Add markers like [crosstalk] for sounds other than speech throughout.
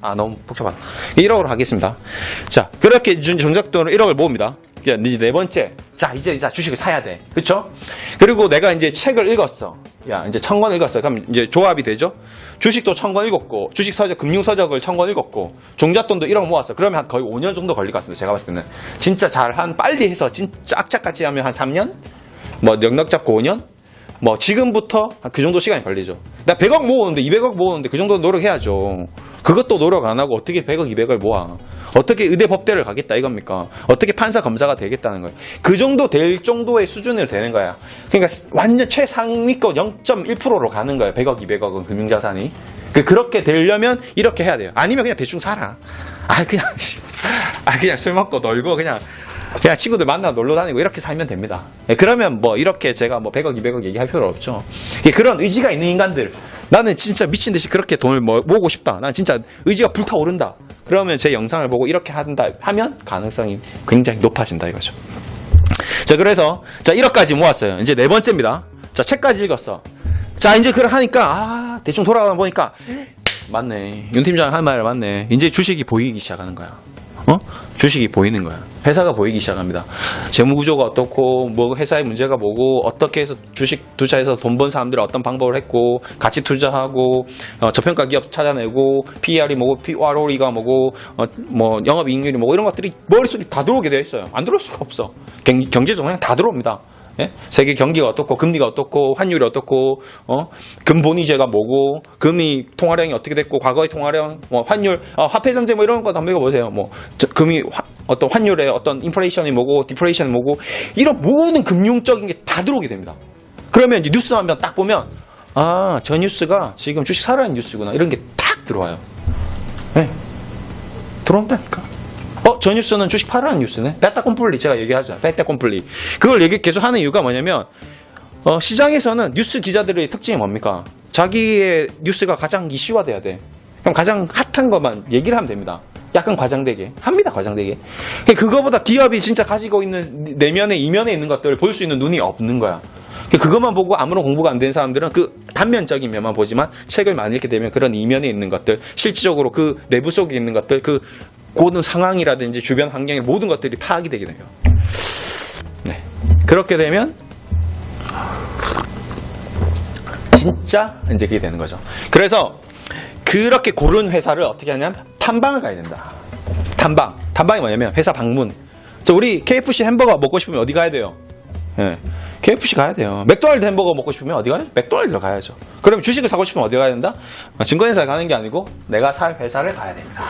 아 너무 복잡하다. 1억으로 하겠습니다. 자 그렇게 준 정작돈을 1억을 모읍니다. 이제 네 번째. 자 이제 이제 주식을 사야 돼. 그렇죠? 그리고 내가 이제 책을 읽었어. 야 이제 천 권 읽었어. 그럼 이제 조합이 되죠? 주식도 천 권 읽었고 주식 서적 금융 서적을 천 권 읽었고 종잣돈도 1억 모았어. 그러면 한 거의 5년 정도 걸릴 것 같습니다. 제가 봤을 때는 진짜 잘 한 빨리 해서 진짜 악착같이 하면 한 3년? 뭐 넉넉 잡고 5년? 뭐 지금부터 한그 정도 시간이 걸리죠. 나 100억 모으는데 200억 모으는데 그 정도 노력해야죠. 그것도 노력 안 하고 어떻게 100억, 200을 모아? 어떻게 의대 법대를 가겠다 이겁니까? 어떻게 판사 검사가 되겠다는 거예요? 그 정도 될 정도의 수준을 되는 거야. 그러니까 완전 최상위권 0.1%로 가는 거예요. 100억, 200억은 금융자산이. 그 그렇게 되려면 이렇게 해야 돼요. 아니면 그냥 대충 살아. 아 그냥 [laughs] 아 그냥 술 먹고 놀고 그냥 그냥 친구들 만나 놀러 다니고 이렇게 살면 됩니다. 예, 그러면 뭐 이렇게 제가 뭐 100억, 200억 얘기할 필요 없죠. 예, 그런 의지가 있는 인간들. 나는 진짜 미친 듯이 그렇게 돈을 모- 모으고 싶다. 난 진짜 의지가 불타오른다. 그러면 제 영상을 보고 이렇게 한다 하면 가능성이 굉장히 높아진다 이거죠. 자, 그래서 자 1억까지 모았어요. 이제 네 번째입니다. 자, 책까지 읽었어. 자, 이제 그걸 하니까 아, 대충 돌아가 보니까 맞네. 윤 팀장 한 말 맞네. 이제 주식이 보이기 시작하는 거야. 어? 주식이 보이는 거야. 회사가 보이기 시작합니다. 재무 구조가 어떻고, 뭐 회사의 문제가 뭐고, 어떻게 해서 주식 투자해서 돈 번 사람들이 어떤 방법을 했고, 가치 투자하고, 어, 저평가 기업 찾아내고, PER이 뭐고, PROE가 뭐고, 어, 뭐 영업이익률이 뭐고 이런 것들이 머릿속에 다 들어오게 되어 있어요. 안 들어올 수가 없어. 경, 경제적 그냥 다 들어옵니다. 예? 세계 경기가 어떻고 금리가 어떻고 환율이 어떻고 어? 금본위제가 뭐고 금이 통화량이 어떻게 됐고 과거의 통화량 뭐 환율 어, 화폐 전제 뭐 이런 거 읽어 보세요. 뭐 저, 금이 화- 어떤 환율의 어떤 인플레이션이 뭐고 디플레이션이 뭐고 이런 모든 금융적인 게 다 들어오게 됩니다. 그러면 이제 뉴스 한번 딱 보면 아 저 뉴스가 지금 주식 살아있는 뉴스구나 이런 게 탁 들어와요. 예. 들어온다니까. 어, 저 뉴스는 주식 팔아는 뉴스네. 빼따 콤플리 제가 얘기하죠. 빼따 콤플리. 그걸 얘기 계속 하는 이유가 뭐냐면 어, 시장에서는 뉴스 기자들의 특징이 뭡니까? 자기의 뉴스가 가장 이슈화 돼야 돼. 그럼 가장 핫한 것만 얘기를 하면 됩니다. 약간 과장되게 합니다. 과장되게. 그러니까 그거보다 기업이 진짜 가지고 있는 내면에 이면에 있는 것들을 볼 수 있는 눈이 없는 거야. 그러니까 그것만 보고 아무런 공부가 안 된 사람들은 그 단면적인 면만 보지만 책을 많이 읽게 되면 그런 이면에 있는 것들, 실질적으로 그 내부 속에 있는 것들, 그 고든 상황이라든지 주변 환경의 모든 것들이 파악이 되게 돼요. 네. 그렇게 되면 진짜 이제 그게 되는 거죠. 그래서 그렇게 고른 회사를 어떻게 하냐면 탐방을 가야 된다. 탐방. 탐방이 뭐냐면 회사 방문. 저 우리 KFC 햄버거 먹고 싶으면 어디 가야 돼요? 예. KFC 가야 돼요. 맥도날드 햄버거 먹고 싶으면 어디 가요? 맥도날드로 가야죠. 그럼 주식을 사고 싶으면 어디 가야 된다? 아, 증권회사에 가는 게 아니고 내가 살 회사를 가야 됩니다.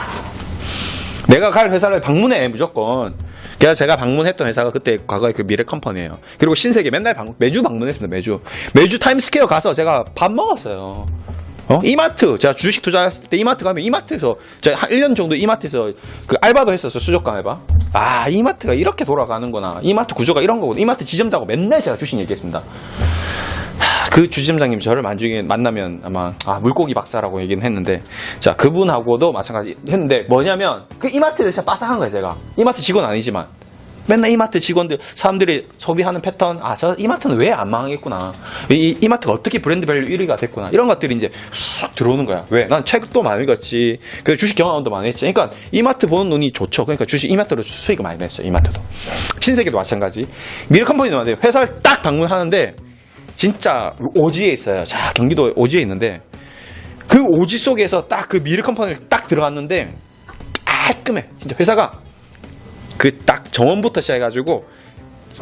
내가 갈 회사를 방문해 무조건. 그래서 제가 방문했던 회사가 그때 과거에 그 미래 컴퍼니예요. 그리고 신세계 맨날 방, 매주 방문했습니다. 매주 매주 타임스퀘어 가서 제가 밥 먹었어요. 어? 이마트 제가 주식 투자했을 때 이마트 가면 이마트에서 제가 한 1년 정도 이마트에서 그 알바도 했었어 수족관 알바. 아 이마트가 이렇게 돌아가는구나. 이마트 구조가 이런 거구나. 이마트 지점장하고 맨날 제가 주식 얘기했습니다. 하, 그 주점장님 저를 나중에 만나면 아마 아, 물고기 박사라고 얘기는 했는데 자 그분하고도 마찬가지 했는데 뭐냐면 그 이마트에서 진짜 빠삭한 거예요 제가. 이마트 직원 아니지만. 맨날 이마트 직원들 사람들이 소비하는 패턴 아 저 이마트는 왜 안 망하겠구나. 이, 이 마트가 어떻게 브랜드 밸류 1위가 됐구나. 이런 것들이 이제 쑥 들어오는 거야. 왜? 난 책도 많이 읽었지. 그 주식 경험도 많이 했지. 그러니까 이마트 보는 눈이 좋죠. 그러니까 주식 이마트로 수익을 많이 냈어요 이마트도. 신세계도 마찬가지. 미래 컴퍼니도 마찬가지. 회사를 딱 방문하는데 진짜 오지에 있어요. 자, 경기도 오지에 있는데 그 오지 속에서 딱 그 미르 컴퍼니를 딱 들어갔는데 깔끔해. 진짜 회사가 그 딱 정원부터 시작해가지고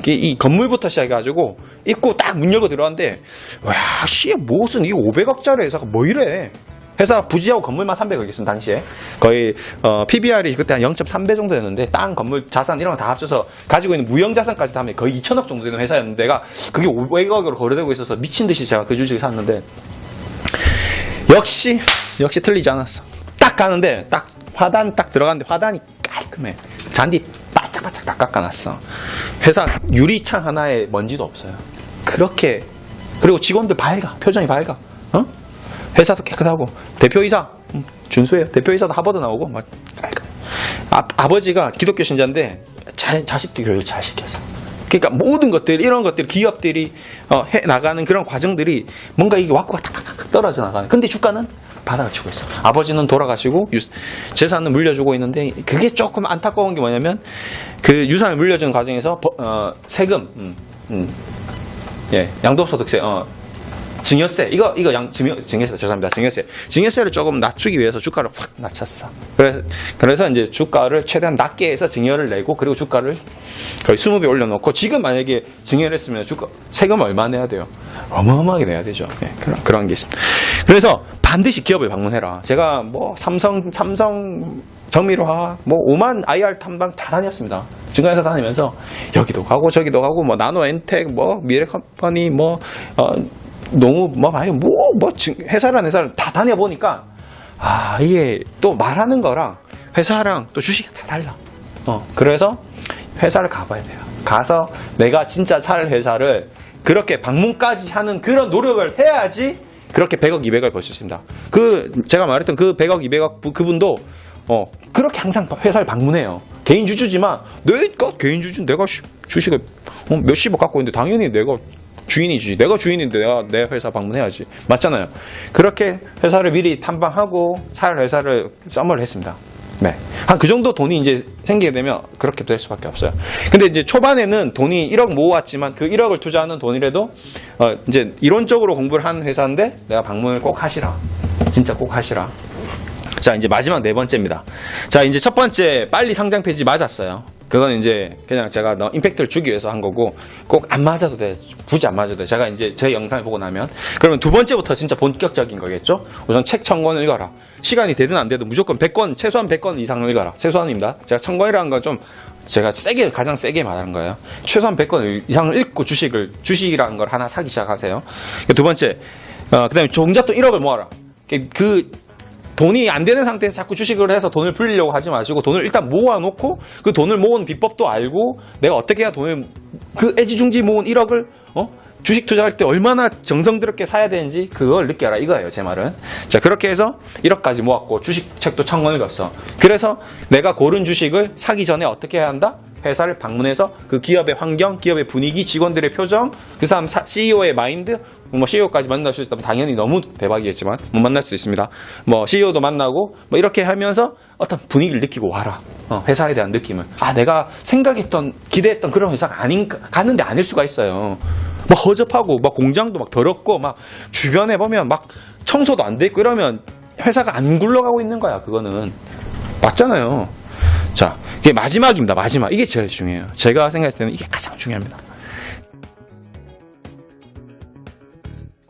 이 건물부터 시작해가지고 입구 딱 문 열고 들어갔는데 와, 씨 무슨 이 500억짜리 회사가 뭐 이래? 회사 부지하고 건물만 300억이었어 당시에 거의 어, PBR이 그때 한 0.3배 정도 됐는데 땅 건물 자산 이런 거 다 합쳐서 가지고 있는 무형 자산까지 다 하면 거의 2천억 정도 되는 회사였는데 가 그게 500억으로 거래되고 있어서 미친 듯이 제가 그 주식을 샀는데 역시 역시 틀리지 않았어. 딱 가는데 딱 화단 딱 들어갔는데 화단이 깔끔해. 잔디 바짝바짝 다 깎아놨어. 회사 유리창 하나에 먼지도 없어요. 그렇게 그리고 직원들 밝아 표정이 밝아. 어? 회사도 깨끗하고 대표이사 음, 준수해요. 대표이사도 하버드 나오고 막. 아, 아버지가 기독교 신자인데 자, 자식도 교육을 잘 시켜서. 그러니까 모든 것들 이런 것들 기업들이 어, 해 나가는 그런 과정들이 뭔가 이게 와꾸가 탁탁탁 떨어져 나가는. 근데 주가는 바닥을 치고 있어. 아버지는 돌아가시고 유- 재산은 물려주고 있는데 그게 조금 안타까운 게 뭐냐면 그 유산을 물려주는 과정에서 버- 어, 세금, 음, 음. 예, 양도소득세, 어, 증여세 이거 이거 양 증여 증여세 죄송합니다 증여세 증여세를 조금 낮추기 위해서 주가를 확 낮췄어. 그래서 그래서 이제 주가를 최대한 낮게 해서 증여를 내고 그리고 주가를 거의 20배 올려놓고 지금 만약에 증여를 했으면 주가 세금 얼마 내야 돼요? 어마어마하게 내야 되죠. 예, 그런 그런 게 있습니다. 그래서 반드시 기업을 방문해라. 제가 뭐 삼성 삼성 정미로화 뭐 5만 IR 탐방 다 다녔습니다. 증권회사 다니면서 여기도 가고 저기도 가고 뭐 나노 엔텍 뭐 미래컴퍼니 뭐 어, 너무 뭐 아유 뭐뭐 회사란 회사를 다 다녀 보니까 아 이게 또 말하는 거랑 회사랑 또 주식이 다 달라. 어 그래서 회사를 가봐야 돼요. 가서 내가 진짜 살 회사를 그렇게 방문까지 하는 그런 노력을 해야지 그렇게 100억, 200억 벌수 있습니다. 그 제가 말했던 그 100억, 200억 부- 그분도 어 그렇게 항상 회사를 방문해요. 개인 주주지만 내가 개인 주주 내가 시- 주식을 어, 몇십억 갖고 있는데 당연히 내가 주인이지. 내가 주인인데 내가 내 회사 방문해야지. 맞잖아요. 그렇게 회사를 미리 탐방하고 살 회사를 썸을 했습니다. 네. 한 그 정도 돈이 이제 생기게 되면 그렇게 될 수밖에 없어요. 근데 이제 초반에는 돈이 1억 모았지만 그 1억을 투자하는 돈이라도 어 이제 이론적으로 공부를 한 회사인데 내가 방문을 꼭 하시라. 진짜 꼭 하시라. 자, 이제 마지막 네 번째입니다. 자, 이제 첫 번째 빨리 상장 폐지 맞았어요. 그건 이제 그냥 제가 너 임팩트를 주기 위해서 한 거고 꼭 안 맞아도 돼. 굳이 안 맞아도 돼. 제가 이제 제 영상을 보고 나면 그러면 두 번째부터 진짜 본격적인 거겠죠? 우선 책 천 권 읽어라. 시간이 되든 안 되든 무조건 100권, 최소한 100권 이상을 읽어라. 최소한입니다. 제가 천 권이라는 건 좀 제가 세게 가장 세게 말하는 거예요. 최소한 100권 이상을 읽고 주식을 주식이라는 걸 하나 사기 시작하세요. 두 번째, 어, 그 다음에 종잣돈 1억을 모아라. 그 돈이 안 되는 상태에서 자꾸 주식을 해서 돈을 불리려고 하지 마시고 돈을 일단 모아놓고 그 돈을 모은 비법도 알고 내가 어떻게 해야 돈을 그 애지중지 모은 1억을 어? 주식 투자할 때 얼마나 정성스럽게 사야 되는지 그걸 느껴라 이거예요 제 말은 자 그렇게 해서 1억까지 모았고 주식 책도 천권 읽었어 그래서 내가 고른 주식을 사기 전에 어떻게 해야 한다? 회사를 방문해서 그 기업의 환경, 기업의 분위기, 직원들의 표정, 그 사람 CEO의 마인드, 뭐 CEO까지 만날 수 있다면 당연히 너무 대박이겠지만 못 만날 수도 있습니다. 뭐 CEO도 만나고 뭐 이렇게 하면서 어떤 분위기를 느끼고 와라. 어, 회사에 대한 느낌을. 아 내가 생각했던 기대했던 그런 회사가 아닌 갔는데 아닐 수가 있어요. 막 허접하고 막 공장도 막 더럽고 막 주변에 보면 막 청소도 안 돼 있고 이러면 회사가 안 굴러가고 있는 거야. 그거는 맞잖아요. 자, 이게 마지막입니다. 마지막. 이게 제일 중요해요. 제가 생각했을 때는 이게 가장 중요합니다.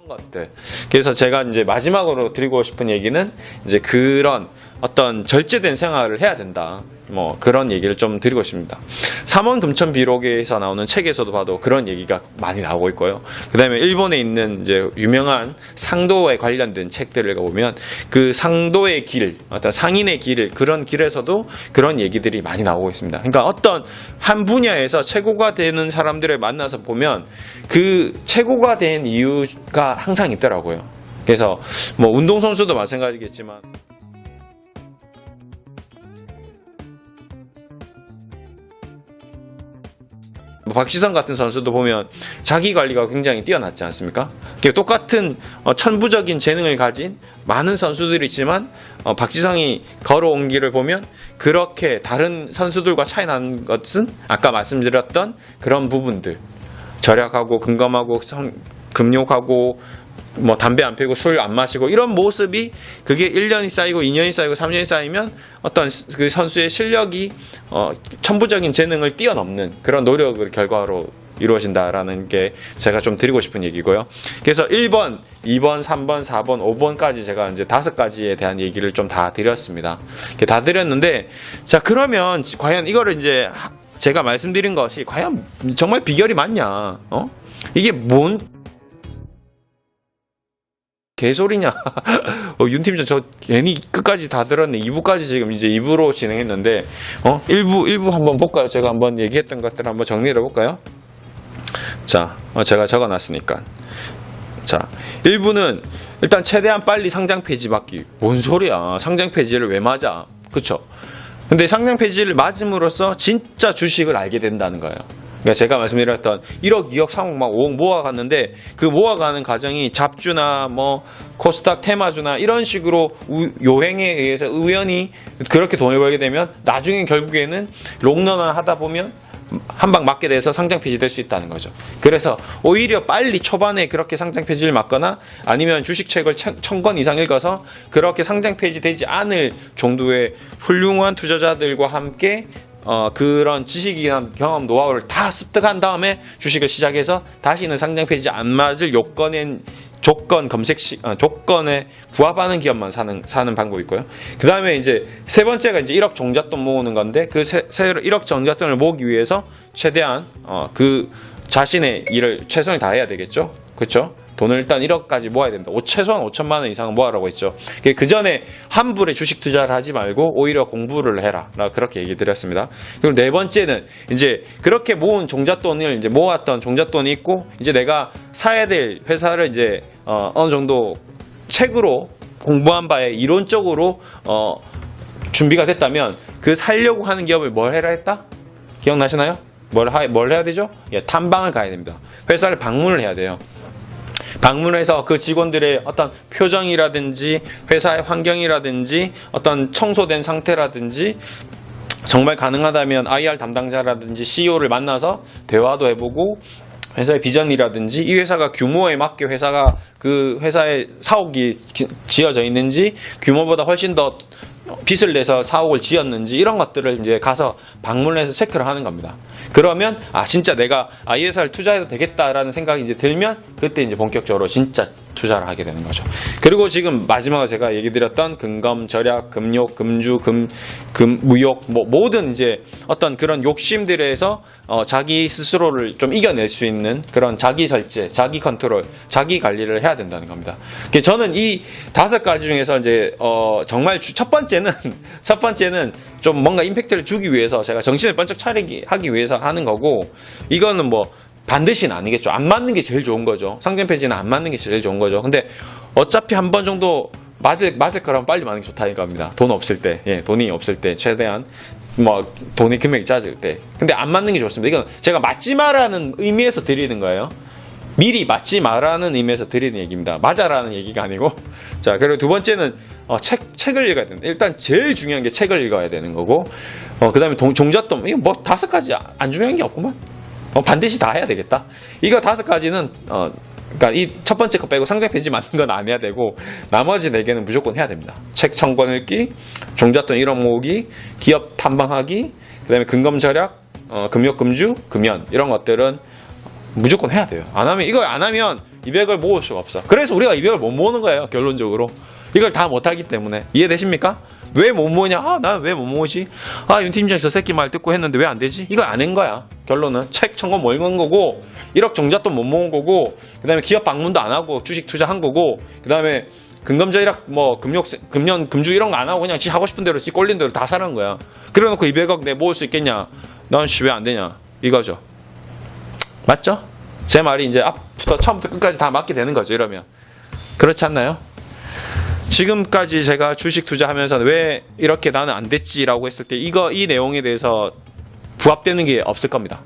것들. 그래서 제가 이제 마지막으로 드리고 싶은 얘기는 이제 그런 어떤 절제된 생활을 해야 된다. 뭐 그런 얘기를 좀 드리고 싶습니다. 삼원 금천 비록에서 나오는 책에서도 봐도 그런 얘기가 많이 나오고 있고요. 그다음에 일본에 있는 이제 유명한 상도에 관련된 책들을 보면 그 상도의 길, 어떤 상인의 길 그런 길에서도 그런 얘기들이 많이 나오고 있습니다. 그러니까 어떤 한 분야에서 최고가 되는 사람들을 만나서 보면 그 최고가 된 이유가 항상 있더라고요. 그래서 뭐 운동선수도 마찬가지겠지만 박지성 같은 선수도 보면 자기 관리가 굉장히 뛰어났지 않습니까? 똑같은 어, 천부적인 재능을 가진 많은 선수들이 있지만 어, 박지성이 걸어온 길을 보면 그렇게 다른 선수들과 차이 나는 것은 아까 말씀드렸던 그런 부분들 절약하고 금감하고 성- 금욕하고 뭐 담배 안 피고 술 안 마시고 이런 모습이 그게 1년이 쌓이고 2년이 쌓이고 3년이 쌓이면 어떤 그 선수의 실력이 어, 천부적인 재능을 뛰어넘는 그런 노력을 결과로 이루어진다라는 게 제가 좀 드리고 싶은 얘기고요. 그래서 1번, 2번, 3번, 4번, 5번까지 제가 이제 다섯 가지에 대한 얘기를 좀 다 드렸습니다. 다 드렸는데 자 그러면 과연 이거를 이제 하- 제가 말씀드린 것이 과연 정말 비결이 맞냐? 어? 이게 뭔 개소리냐? [laughs] 어, 윤 팀장 저 괜히 끝까지 다 들었네. 2부까지 지금 이제 2부로 진행했는데 어? 1부 1부 한번 볼까요? 제가 한번 얘기했던 것들 한번 정리를 해 볼까요? 자, 어, 제가 적어 놨으니까. 자, 1부는 일단 최대한 빨리 상장 폐지 받기. 뭔 소리야? 상장 폐지를 왜 맞아? 그쵸? 근데 상장 폐지를 맞음으로써 진짜 주식을 알게 된다는 거예요. 그러니까 제가 말씀드렸던 1억, 2억, 3억, 막 5억 모아갔는데 그 모아가는 과정이 잡주나 뭐 코스닥, 테마주나 이런 식으로 우- 요행에 의해서 우연히 그렇게 돈을 벌게 되면 나중에 결국에는 롱런을 하다 보면 한 방 맞게 돼서 상장 폐지될 수 있다는 거죠. 그래서 오히려 빨리 초반에 그렇게 상장 폐지를 맞거나 아니면 주식책을 천 권 이상 읽어서 그렇게 상장 폐지되지 않을 정도의 훌륭한 투자자들과 함께 어, 그런 지식이나 경험, 노하우를 다 습득한 다음에 주식을 시작해서 다시는 상장 폐지 안 맞을 요건엔 조건 검색 시, 어, 조건에 부합하는 기업만 사는 사는 방법이 있고요. 그 다음에 이제 세 번째가 이제 1억 종잣돈 모으는 건데 그 세, 세 1억 종잣돈을 모으기 위해서 최대한 어, 그 자신의 일을 최선을 다해야 되겠죠. 그렇죠? 돈을 일단 1억까지 모아야 된다. 오- 최소한 5천만 원 이상은 모아라고 했죠. 그 전에 환불에 주식 투자를 하지 말고 오히려 공부를 해라. 라 그렇게 얘기 드렸습니다. 그리고 네 번째는 이제 그렇게 모은 종잣돈을 이제 모았던 종잣돈이 있고 이제 내가 사야 될 회사를 이제 어, 어느 정도 책으로 공부한 바에 이론적으로 어, 준비가 됐다면 그 살려고 하는 기업을 뭘 해라 했다? 기억나시나요? 뭘, 하, 뭘 해야 되죠? 예, 탐방을 가야 됩니다. 회사를 방문을 해야 돼요. 방문해서 그 직원들의 어떤 표정이라든지 회사의 환경이라든지 어떤 청소된 상태라든지 정말 가능하다면 IR 담당자라든지 CEO를 만나서 대화도 해보고 회사의 비전이라든지 이 회사가 규모에 맞게 회사가 그 회사의 사옥이 기- 지어져 있는지 규모보다 훨씬 더 빚을 내서 사옥을 지었는지 이런 것들을 이제 가서 방문해서 체크를 하는 겁니다. 그러면 아 진짜 내가 회사를 투자해도 되겠다라는 생각이 이제 들면 그때 이제 본격적으로 진짜 투자를 하게 되는 거죠. 그리고 지금 마지막으로 제가 얘기 드렸던 금검, 절약, 금욕, 금주, 금, 금, 무욕, 뭐 모든 이제 어떤 그런 욕심들에서 어, 자기 스스로를 좀 이겨낼 수 있는 그런 자기 절제, 자기 컨트롤, 자기 관리를 해야 된다는 겁니다. 저는 이 다섯 가지 중에서 이제 어, 정말 주- 첫 번째는 [laughs] 첫 번째는 좀 뭔가 임팩트를 주기 위해서 제가 정신을 번쩍 차리기 하기 위해서 하는 거고 이거는 뭐 반드시는 아니겠죠. 안 맞는 게 제일 좋은 거죠. 상점 폐지는 안 맞는 게 제일 좋은 거죠. 근데 어차피 한 번 정도 맞을, 맞을 거라면 빨리 맞는 게 좋다는 겁니다. 돈 없을 때, 예, 돈이 없을 때, 최대한, 뭐, 돈의 금액이 작을 때. 근데 안 맞는 게 좋습니다. 이건 제가 맞지 마라는 의미에서 드리는 거예요. 미리 맞지 마라는 의미에서 드리는 얘기입니다. 맞아라는 얘기가 아니고. [laughs] 자, 그리고 두 번째는, 어, 책, 책을 읽어야 된다. 일단 제일 중요한 게 책을 읽어야 되는 거고, 어, 그 다음에 종잣돈. 이거 뭐 다섯 가지 안 중요한 게 없구만. 어, 반드시 다 해야 되겠다. 이거 다섯 가지는 어, 그러니까 이 첫 번째 거 빼고 상장 폐지 맞는 건 안 해야 되고 나머지 네 개는 무조건 해야 됩니다. 책 청권 읽기, 종잣돈 1억 모으기, 기업 탐방하기, 그다음에 금검 절약, 어, 금욕 금주, 금연 이런 것들은 무조건 해야 돼요. 안 하면 이걸 안 하면 200을 모을 수가 없어. 그래서 우리가 200을 못 모으는 거예요. 결론적으로 이걸 다 못하기 때문에 이해되십니까? 왜 못 모으냐? 아, 난 왜 못 모으지? 아, 윤 팀장 저 새끼 말 듣고 했는데 왜 안 되지? 이걸 안한 거야. 결론은 책못 읽은 거고 1억 종잣돈 못 모은 거고 그다음에 기업 방문도 안 하고 주식 투자한 거고 그다음에 금감절약 뭐 금욕 금년 금주 이런 거 안 하고 그냥 지 하고 싶은 대로 지 꼴린 대로 다 사는 거야. 그래 놓고 200억 내 모을 수 있겠냐? 넌씨 왜안 되냐? 이거죠. 맞죠? 제 말이 이제 앞부터 처음부터 끝까지 다 맞게 되는 거죠. 이러면 그렇지 않나요? 지금까지 제가 주식 투자하면서 왜 이렇게 나는 안 됐지라고 했을 때 이거 이 내용에 대해서 부합되는 게 없을 겁니다.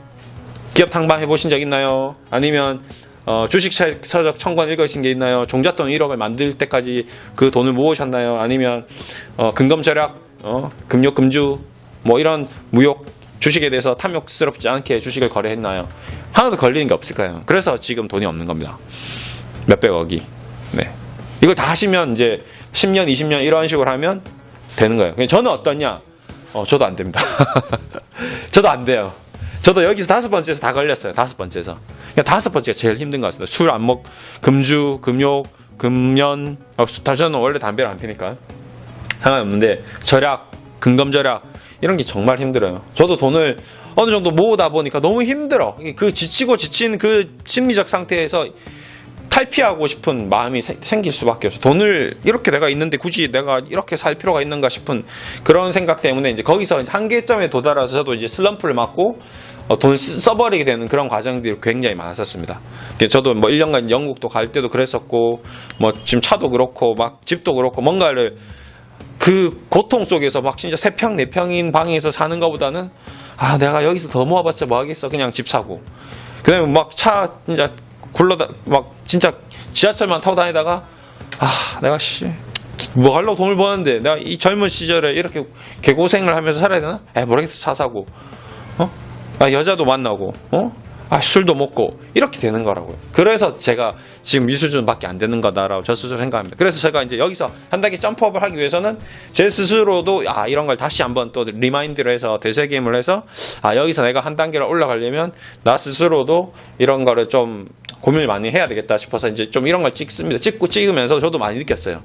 기업 탕방 해보신 적 있나요? 아니면 어, 주식 서적 청권 읽으신 게 있나요? 종잣돈 1억을 만들 때까지 그 돈을 모으셨나요? 아니면 어, 금검 절약, 어, 금욕 금주 뭐 이런 무욕 주식에 대해서 탐욕스럽지 않게 주식을 거래했나요? 하나도 걸리는 게 없을 거예요. 그래서 지금 돈이 없는 겁니다. 몇백억이. 네. 이걸 다 하시면 이제 10년, 20년 이런 식으로 하면 되는 거예요. 저는 어떠냐? 어, 저도 안 됩니다. [laughs] 저도 안 돼요. 저도 여기서 다섯 번째에서 다 걸렸어요. 다섯 번째에서. 그러니까 다섯 번째가 제일 힘든 것 같습니다. 술 안 먹, 금주, 금욕, 금연, 어, 저는 원래 담배를 안 피니까 상관이 없는데 절약, 근검절약 이런 게 정말 힘들어요. 저도 돈을 어느 정도 모으다 보니까 너무 힘들어. 그 지치고 지친 그 심리적 상태에서 탈피하고 싶은 마음이 세- 생길 수밖에 없어. 돈을 이렇게 내가 있는데 굳이 내가 이렇게 살 필요가 있는가 싶은 그런 생각 때문에 이제 거기서 한계점에 도달해서 저도 이제 슬럼프를 맞고 어, 쓰- 써버리게 되는 그런 과정들이 굉장히 많았었습니다. 저도 뭐 1년간 영국도 갈 때도 그랬었고 뭐 지금 차도 그렇고 막 집도 그렇고 뭔가를 그그 고통 속에서 막 진짜 세 평, 네 평인 방에서 사는 것보다는 아, 내가 여기서 더 모아봤자 뭐 하겠어. 그냥 집 사고. 그 다음에 막 차 진짜 굴러다, 막 진짜 지하철만 타고 다니다가 아, 내가 씨. 뭐 하려고 돈을 버는데 내가 이 젊은 시절에 이렇게 개고생을 하면서 살아야 되나? 에 모르겠어 차 사고 어? 아, 여자도 만나고 어? 아, 술도 먹고 이렇게 되는 거라고요. 그래서 제가 지금 이 수준밖에 안 되는 거다라고 저 스스로 생각합니다. 그래서 제가 이제 여기서 한 단계 점프업을 하기 위해서는 제 스스로도 아 이런 걸 다시 한번 또 리마인드를 해서 되새김을 해서 아 여기서 내가 한 단계를 올라가려면 나 스스로도 이런 거를 좀 고민을 많이 해야 되겠다 싶어서 이제 좀 이런 걸 찍습니다. 찍고 찍으면서 저도 많이 느꼈어요.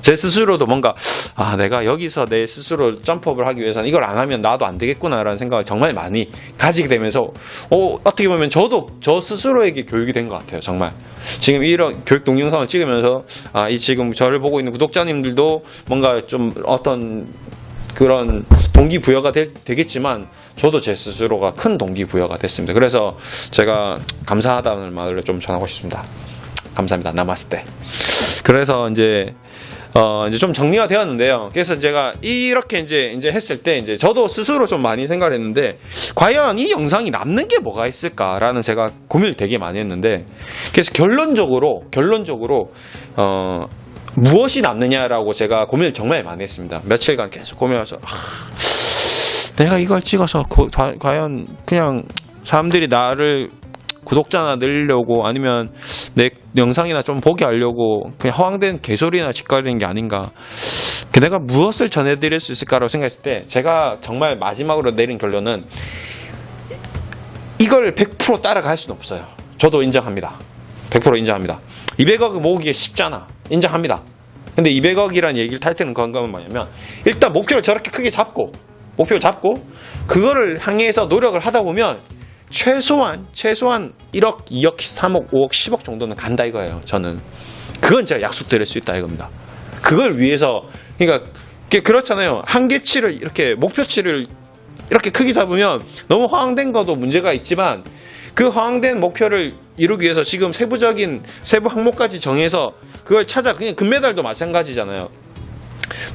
제 스스로도 뭔가 아 내가 여기서 내 스스로 점프업을 하기 위해서는 이걸 안 하면 나도 안 되겠구나라는 생각을 정말 많이 가지게 되면서 어, 어떻게 보면 저도 저 스스로에게 교육이 된 것 같아요. 정말 지금 이런 교육 동영상을 찍으면서 아 이 지금 저를 보고 있는 구독자님들도 뭔가 좀 어떤 그런 동기부여가 되, 겠지만 저도 제 스스로가 큰 동기부여가 됐습니다. 그래서 제가 감사하다는 말을 좀 전하고 싶습니다. 감사합니다. 나마스테. 그래서 이제 어 이제 좀 정리가 되었는데요. 그래서 제가 이렇게 이제 이제 했을 때 이제 저도 스스로 좀 많이 생각을 했는데 과연 이 영상이 남는 게 뭐가 있을까라는 제가 고민을 되게 많이 했는데 그래서 결론적으로 결론적으로 어 무엇이 남느냐라고 제가 고민을 정말 많이 했습니다. 며칠간 계속 고민해서 아, 내가 이걸 찍어서 고- 과- 과연 그냥 사람들이 나를 구독자나 늘리려고 아니면 내 영상이나 좀 보게 하려고 그냥 허황된 개소리나 짓거리는 게 아닌가. 그 내가 무엇을 전해드릴 수 있을까라고 생각했을 때 제가 정말 마지막으로 내린 결론은 이걸 100% 따라갈 수는 없어요. 저도 인정합니다. 100% 인정합니다. 200억 모으기 쉽잖아. 인정합니다. 근데 200억이라는 얘기를 탈 때는 그건 건 뭐냐면 일단 목표를 저렇게 크게 잡고 목표를 잡고 그거를 향해서 노력을 하다 보면 최소한 최소한 1억, 2억, 3억, 5억, 10억 정도는 간다 이거예요. 저는 그건 제가 약속드릴 수 있다 이겁니다. 그걸 위해서 그러니까 그게 그렇잖아요. 한계치를 이렇게 목표치를 이렇게 크게 잡으면 너무 허황된 것도 문제가 있지만 그 허황된 목표를 이루기 위해서 지금 세부적인 세부 항목까지 정해서 그걸 찾아 그냥 금메달도 마찬가지잖아요.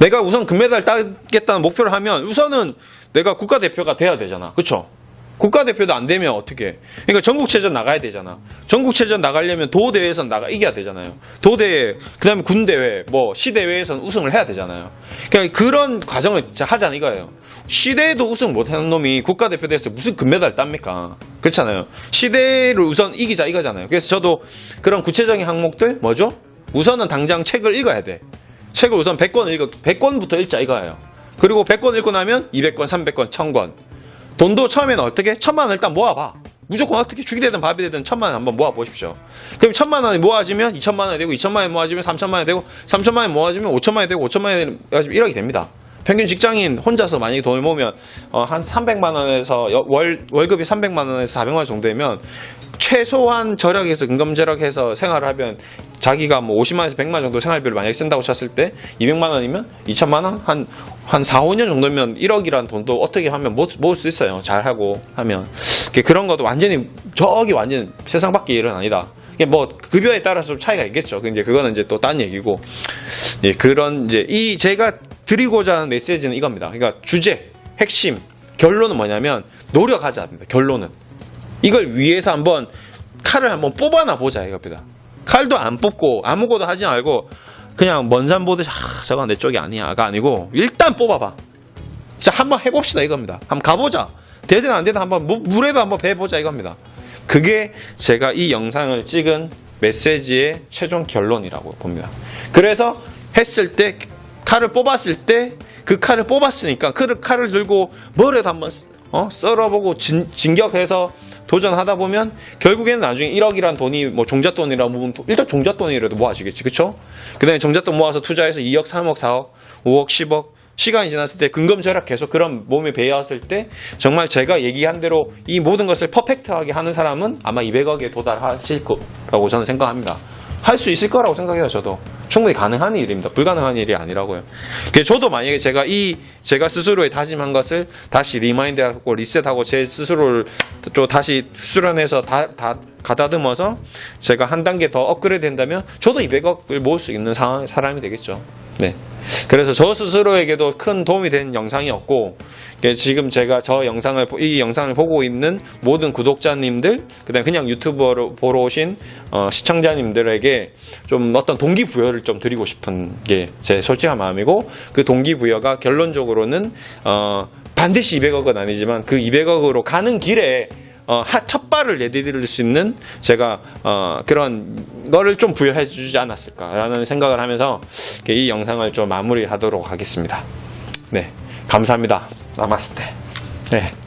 내가 우선 금메달 따겠다는 목표를 하면 우선은 내가 국가대표가 돼야 되잖아. 그쵸? 국가대표도 안 되면 어떻게? 그러니까 전국체전 나가야 되잖아. 전국체전 나가려면 도대회에선 나가 이겨야 되잖아요. 도대회, 그다음에 군대회, 뭐 시대회에선 우승을 해야 되잖아요. 그러니까 그런 과정을 하자는 이거예요. 시대에도 우승 못하는 놈이 국가대표 돼서 무슨 금메달 땁니까? 그렇잖아요. 시대를 우선 이기자 이거잖아요. 그래서 저도 그런 구체적인 항목들 뭐죠? 우선은 당장 책을 읽어야 돼. 책을 우선 100권 읽어 100권부터 읽자 이거예요. 그리고 100권 읽고 나면 200권, 300권, 1000권. 돈도 처음에는 어떻게? 천만 원 일단 모아봐. 무조건 어떻게 죽이 되든 밥이 되든 천만 원 한번 모아 보십시오. 그럼 천만 원이 모아지면 2천만 원이 되고 2천만 원이 모아지면 3천만 원이 되고 3천만 원이 모아지면 5천만 원이 되고 5천만 원이 모아지면 1억이 됩니다. 평균 직장인 혼자서 만약에 돈을 모으면 어, 한 300만 원에서 여- 월 월급이 300만 원에서 400만 원 정도면 최소한 절약해서 근검 절약해서 생활을 하면 자기가 뭐 50만 원에서 100만 원 정도 생활비를 만약에 쓴다고 쳤을 때 200만 원이면 2천만 원? 한, 한 4, 5년 정도면 1억이라는 돈도 어떻게 하면 모, 모을 수 있어요. 잘하고 하면. 그게 그런 것도 완전히 저기 완전 세상 밖의 일은 아니다. 이게 뭐 급여에 따라서 좀 차이가 있겠죠. 근데 그거는 이제 또 딴 얘기고. 예, 그런 이제 이 제가 드리고자 하는 메시지는 이겁니다. 그러니까 주제, 핵심, 결론은 뭐냐면 노력하자입니다. 결론은. 이걸 위해서 한번 칼을 한번 뽑아나 보자 이겁니다. 칼도 안 뽑고 아무것도 하지 말고 그냥 먼산 보듯이 아, 저건 내 쪽이 아니야가 아니고 일단 뽑아봐. 자 한번 해봅시다 이겁니다. 한번 가보자. 되든 안 되든 한번 무- 물에도 한번 배보자 이겁니다. 그게 제가 이 영상을 찍은 메시지의 최종 결론이라고 봅니다. 그래서 했을 때 칼을 뽑았을 때 그 칼을 뽑았으니까 그 칼을 들고 뭐라도 한번 어? 썰어보고 진, 진격해서 도전하다 보면 결국에는 나중에 1억이란 돈이 뭐 종잣돈이라 또- 일단 종잣돈이라도 모아지겠지 그쵸? 그 다음에 종잣돈 모아서 투자해서 2억 3억 4억 5억 10억 시간이 지났을 때 근검 절약 계속 그런 몸에 배어왔을 때 정말 제가 얘기한 대로 이 모든 것을 퍼펙트하게 하는 사람은 아마 200억에 도달하실 거라고 저는 생각합니다. 할 수 있을 거라고 생각해요, 저도. 충분히 가능한 일입니다. 불가능한 일이 아니라고요. 저도 만약에 제가 이, 제가 스스로에 다짐한 것을 다시 리마인드하고 리셋하고 제 스스로를 또 다시 수련해서 다, 다 가다듬어서 제가 한 단계 더 업그레이드 된다면 저도 200억을 모을 수 있는 상황, 사람이 되겠죠. 네. 그래서 저 스스로에게도 큰 도움이 된 영상이었고 지금 제가 저 영상을 보- 이 영상을 보고 있는 모든 구독자님들 그다음 그냥 유튜버로 보러 오신 어, 시청자님들에게 좀 어떤 동기부여를 좀 드리고 싶은 게 제 솔직한 마음이고 그 동기부여가 결론적으로는 어, 반드시 200억은 아니지만 그 200억으로 가는 길에 어, 하- 첫 발을 내디딜 수 있는 제가 어, 그런 거를 좀 부여해 주지 않았을까라는 생각을 하면서 이 영상을 좀 마무리하도록 하겠습니다. 네, 감사합니다. 나마스테. 네.